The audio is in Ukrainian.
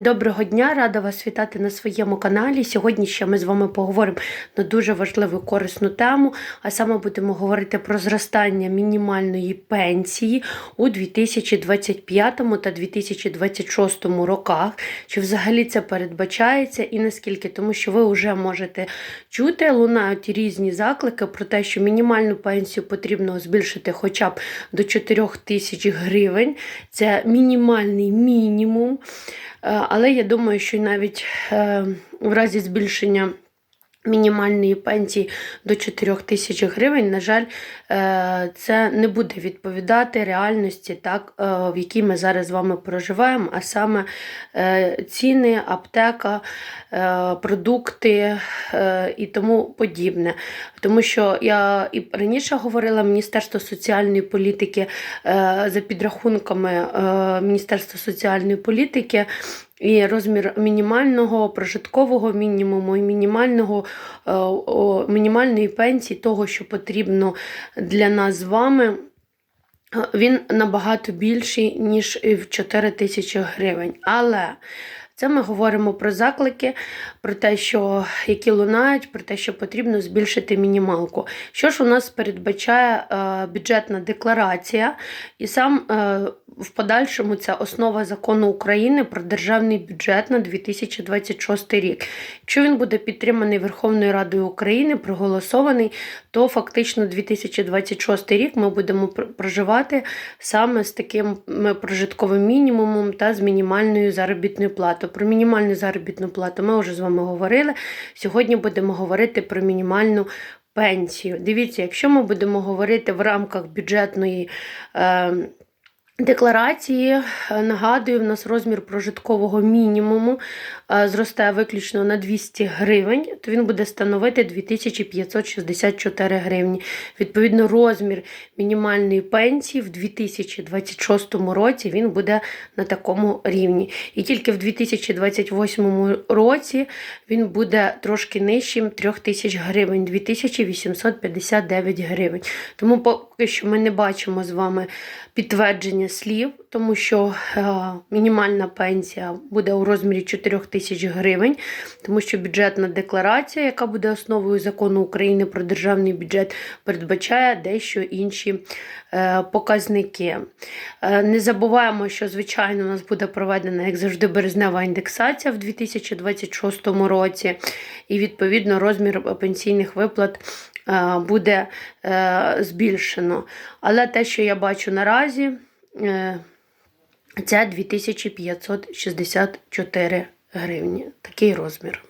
Доброго дня, рада вас вітати на своєму каналі. Сьогодні ще ми з вами поговоримо на дуже важливу корисну тему, а саме будемо говорити про зростання мінімальної пенсії у 2025 та 2026 роках. Чи взагалі це передбачається і наскільки? Тому що ви вже можете чути, лунають різні заклики про те, що мінімальну пенсію потрібно збільшити хоча б до 4 тисяч гривень. Це мінімальний мінімум. Е, Але я думаю, що навіть е, в разі збільшення мінімальної пенсії до 4 тисяч гривень, на жаль, е, це не буде відповідати реальності, так, е, в якій ми зараз з вами проживаємо, а саме е, ціни, аптека, продукти і тому подібне. Тому що я і раніше говорила Міністерство соціальної політики за підрахунками Міністерства соціальної політики. І розмір мінімального прожиткового мінімуму і мінімального е, мінімальної пенсії, того, що потрібно для нас з вами, він набагато більший, ніж в 4 тисячі гривень. Але це ми говоримо про заклики, про те, що які лунають, про те, що потрібно збільшити мінімалку. Що ж у нас передбачає е, бюджетна декларація, і сам е, в подальшому це основа закону України про державний бюджет на 2026 рік. Якщо він буде підтриманий Верховною Радою України, проголосований, то фактично 2026 рік ми будемо проживати саме з таким прожитковим мінімумом та з мінімальною заробітною платою. Про мінімальну заробітну плату ми вже з вами говорили. Сьогодні будемо говорити про мінімальну пенсію. Дивіться, якщо ми будемо говорити в рамках бюджетної. Е, Декларації е, нагадую, в нас розмір прожиткового мінімуму е, зростає виключно на 200 гривень, то він буде становити 2564 гривні. Відповідно, розмір мінімальної пенсії в 2026 році він буде на такому рівні. І тільки в 2028 році він буде трошки нижчим 3000 гривень, 2859 гривень. Тому поки що ми не бачимо з вами підтвердження слів, тому що е, мінімальна пенсія буде у розмірі 4 тисяч гривень, тому що бюджетна декларація, яка буде основою закону України про державний бюджет, передбачає дещо інші е, показники. Е, не забуваємо, що звичайно у нас буде проведена, як завжди, березнева індексація в 2026 році, і відповідно розмір пенсійних виплат буде збільшено. Але те, що я бачу наразі, е, це 2564 гривні. Такий розмір.